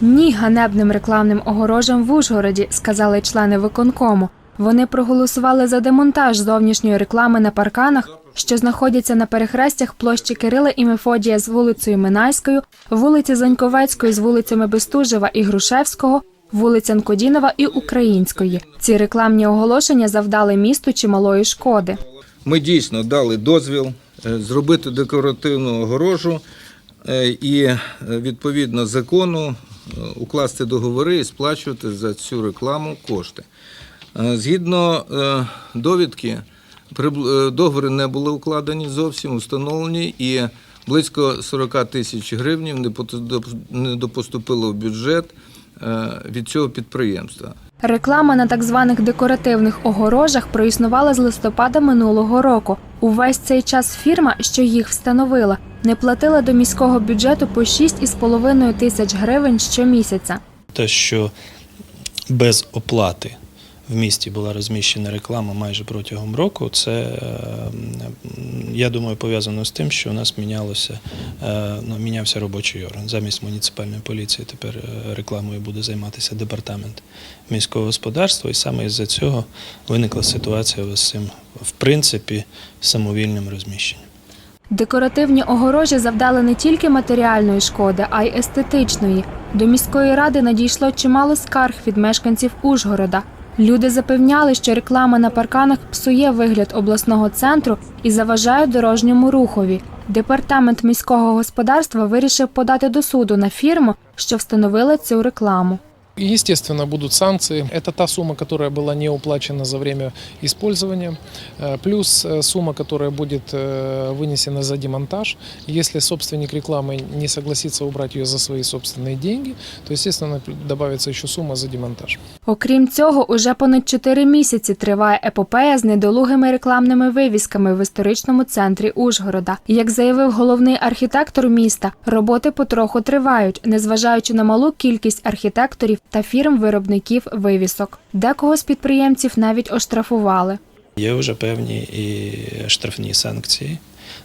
Ні ганебним рекламним огорожам в Ужгороді, сказали члени виконкому. Вони проголосували за демонтаж зовнішньої реклами на парканах, що знаходяться на перехрестях площі Кирила і Мефодія з вулицею Минайською, вулиці Заньковецької з вулицями Бестужева і Грушевського, вулиця Нкодінова і Української. Ці рекламні оголошення завдали місту чималої шкоди. Ми дійсно дали дозвіл е, зробити декоративну огорожу е, і е, відповідно закону укласти договори і сплачувати за цю рекламу кошти. Е, Згідно е, довідки, е, договори не були укладені зовсім, установлені, і близько 40 тисяч гривень не допоступило в бюджет е, від цього підприємства. Реклама на так званих декоративних огорожах проіснувала з листопада минулого року. Увесь цей час фірма, що їх встановила, не платила до міського бюджету по 6,5 тисяч гривень щомісяця. те, що без оплати в місті була розміщена реклама майже протягом року, це е, я думаю пов'язано з тим, що у нас мінялося е, ну, мінявся робочий орган. Замість муніципальної поліції тепер е, рекламою буде займатися департамент міського господарства, і саме із-за цього виникла ситуація з цим, в принципі, самовільним розміщенням. Декоративні огорожі завдали не тільки матеріальної шкоди, а й естетичної. До міської ради надійшло чимало скарг від мешканців Ужгорода. Люди запевняли, що реклама на парканах псує вигляд обласного центру і заважає дорожньому рухові. Департамент міського господарства вирішив подати до суду на фірму, що встановила цю рекламу. И, Естественно, будут санкции. Это та сумма, которая была не уплачена за время использования, э, плюс э, сумма, которая будет э, вынесена за демонтаж. Если собственник рекламы не согласится убрать ее за свои собственные деньги, то, естественно, добавится еще сумма за демонтаж. Окрім цього, уже понад чотири місяці триває епопея з недолугими рекламними вивісками в історичному центрі Ужгорода. Як заявив головний архітектор міста, роботи потроху тривають, незважаючи на малу кількість архітекторів та фірм-виробників вивісок. Декого з підприємців навіть оштрафували. Є вже певні і штрафні санкції.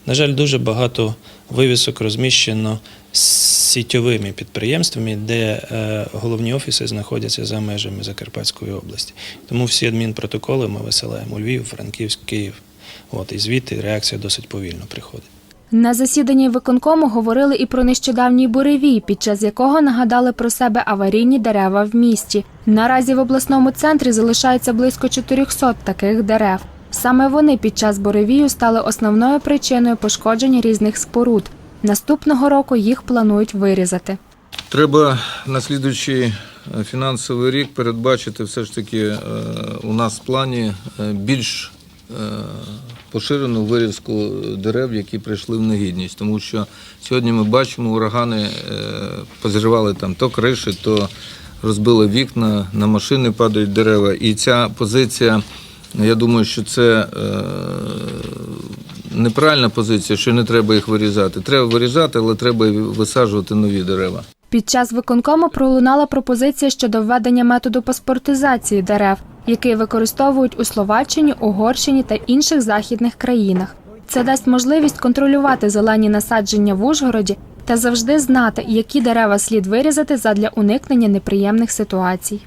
На жаль, дуже багато вивісок розміщено сітьовими підприємствами, де е, головні офіси знаходяться за межами Закарпатської області. Тому всі адмінпротоколи ми висилаємо у Львів, Франківськ, Київ. От, і звідти реакція досить повільно приходить. На засіданні виконкому говорили і про нещодавній буревій, під час якого нагадали про себе аварійні дерева в місті. Наразі в обласному центрі залишається близько 400 таких дерев. Саме вони під час буревію стали основною причиною пошкоджень різних споруд. Наступного року їх планують вирізати. Треба на слідуючий е, фінансовий рік передбачити все ж таки е, у нас в плані е, більш поширену вирізку дерев, які прийшли в негідність. Тому що сьогодні ми бачимо, урагани е, позривали там то криші, то розбили вікна, на машини падають дерева. І ця позиція, я думаю, що це е, неправильна позиція, що не треба їх вирізати. Треба вирізати, але треба висаджувати нові дерева. Під час виконкому пролунала пропозиція щодо введення методу паспортизації дерев, який використовують у Словаччині, Угорщині та інших західних країнах. Це дасть можливість контролювати зелені насадження в Ужгороді та завжди знати, які дерева слід вирізати задля уникнення неприємних ситуацій.